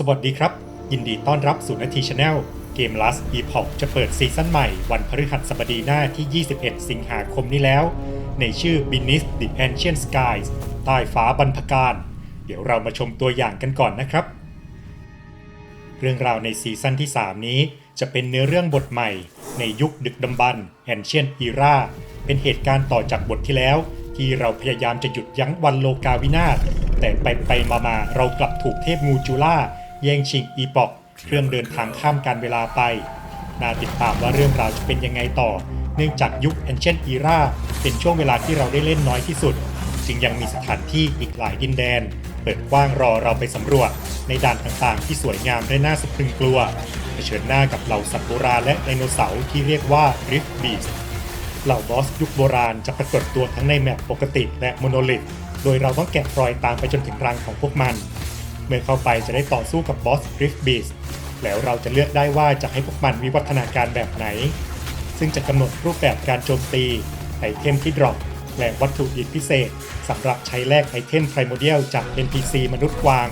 สวัสดีครับ ยินดีต้อนรับสู่นาทีชาแนลเกม Last Epoch จะเปิดซีซั่นใหม่วันพฤหัสบดีหน้าที่ 21 สิงหาคมนี้แล้ว ในชื่อ Beneath the Ancient Skies ใต้ฟ้าบรรพการ เดี๋ยวเรามาชมตัวอย่างกันก่อนนะครับ เรื่องราวในซีซั่นที่ 3 นี้จะเป็นเนื้อเรื่องบทใหม่ ในยุคดึกดำบรรพ์ Ancient Era เป็นเหตุการณ์ต่อจากบทที่แล้ว ที่เราพยายามจะหยุดยั้งวันโลกาวินาศแต่ไปไปมามาๆเรากลับถูกเทพงูจูล่า แย่งชิงอีปอก เครื่องเดินทางข้ามการเวลาไป น่าติดตามว่าเรื่องราวจะเป็นยังไงต่อ เนื่องจากยุค Ancient Era เป็นช่วงเวลาที่เราได้เล่นน้อยที่สุด จึงยังมีสถานที่อีกหลายดินแดน เปิดกว้างรอเราไปสำรวจ ในด่านต่างๆ ที่สวยงามและน่าสะพรึงกลัว เผชิญหน้ากับเหล่าสัตว์โบราณและไดโนเสาร์ที่เรียกว่า Rift Beast เหล่าบอสยุคโบราณจะปรากฏตัวทั้งในแมปปกติและโมโนลิท โดยเราต้องแกะรอยตามไปจนถึงรังของพวกมัน เมื่อเข้าไปจะได้ต่อสู้กับบอส Rift Beast แล้วเราจะเลือกได้ว่าจะให้พวกมันวิวัฒนาการแบบไหน ซึ่งจะกำหนดรูปแบบการโจมตี ไอเทมที่ดรอปและวัตถุดิบพิเศษสำหรับใช้แลกไอเทมไพรโมเดียลจาก NPC มนุษย์กวาง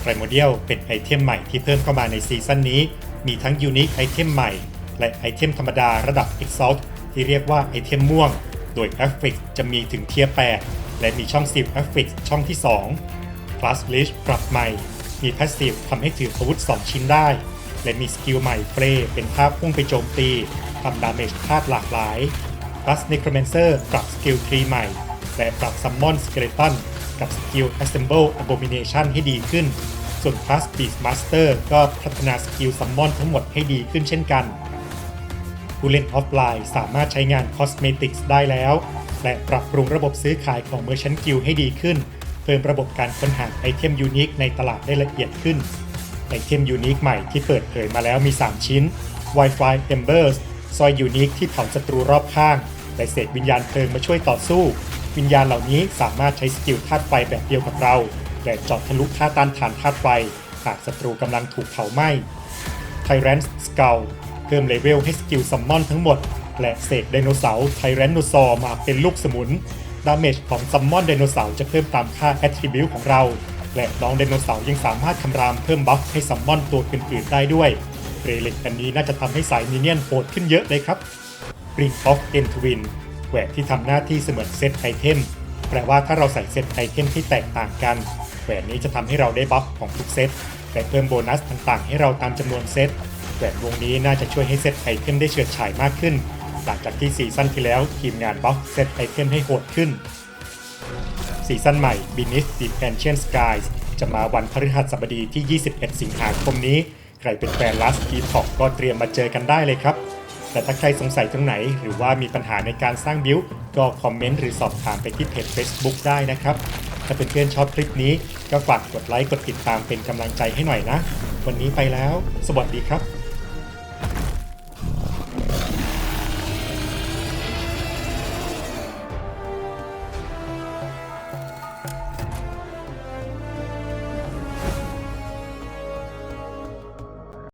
ไพรโมเดียลเป็นไอเทมใหม่ที่เพิ่มเข้ามาในซีซั่นนี้ มีทั้งยูนิคไอเทมใหม่ และไอเทมธรรมดาระดับ Exalt ที่เรียกว่าไอเทมม่วง โดย a f f i x จะมีถึงเทียร์8 และมีช่อง 10 a f f i x ช่องที่2 Plus Leash ปรับใหม่ มี Passive ทำให้ถืออาวุธ 2 ชิ้นได้ และมีสกิลใหม่เฟรเป็นภาพพุ่งไปโจมตีทำดาเมจธาตุหลากหลาย Plus Necromancer ปรับสกิลทรีใหม่ และปรับ Summon Skeleton กับสกิล Assemble Abomination ให้ดีขึ้น ส่วน Plus Beastmaster ก็พัฒนาสกิล Summon ทั้งหมดให้ดีขึ้นเช่นกันผู้เล่นออฟไลน์สามารถใช้งาน Cosmetics ได้แล้ว และปรับปรุงระบบซื้อขายของ Merchant Guild ให้ดีขึ้น เพิ่มระบบการค้นหาไอเทมยูนิคในตลาดได้ละเอียดขึ้น ไอเทมยูนิคใหม่ที่เปิดเผยมาแล้วมี 3 ชิ้น Wi-Fi Embers ซอยยูนิคที่เผาศัตรูรอบข้าง และเศษวิญญาณเพลิงมาช่วยต่อสู้ วิญญาณเหล่านี้สามารถใช้สกิลธาตุไฟแบบเดียวกับเราและเจาะทะลุค่าต้านทานธาตุไฟ หากศัตรูกำลังถูกเผาไหม้ Tyrant Skull เพิ่มเลเวลให้สกิลซัมมอนทั้งหมด และเสกไดโนเสาร์ไทแรนโนซอร์มาเป็นลูกสมุน ดาเมจของซัมมอนไดโนเสาร์จะเพิ่มตามค่า Attribute ของเรา และน้องไดโนเสาร์ยังสามารถคำรามเพิ่มบัฟให้ซัมมอนตัวอื่นๆได้ด้วยเรลิกอันนี้น่าจะทำให้สายมินเนี่ยนโหดขึ้นเยอะเลยครับ Ring of e n t w i n แหวนที่ทำหน้าที่เสมือนเซตไอเทม แปลว่าถ้าเราใส่เซตไอเทมที่แตกต่างกัน แหวนนี้จะทำให้เราได้บัฟของทุกเซตและเพิ่มโบนัสต่างๆ ให้เราตามจำนวนเซตแหวนวงนี้น่าจะช่วยให้เซตไอเทมได้เฉิดฉายมากขึ้น หลังจากที่ซีซั่นที่แล้วทีมงานบัฟเซตไอเทมให้โหดขึ้น ซีซั่นใหม่ Beneath the Ancient Skies จะมาวันพฤหัสบดีที่ 21 สิงหาคมนี้ ใครเป็นแฟน Last Epoch ก็เตรียมมาเจอกันได้เลยครับ แต่ถ้าใครสงสัยตรงไหน หรือว่ามีปัญหาในการสร้างบิลก็คอมเมนต์หรือสอบถามไปที่เพจ Facebook ได้นะครับ ถ้าเพื่อนๆชอบคลิปนี้ก็ฝากกดไลค์กดติดตามเป็นกำลังใจให้หน่อยนะ วันนี้ไปแล้ว สวัสดีครับ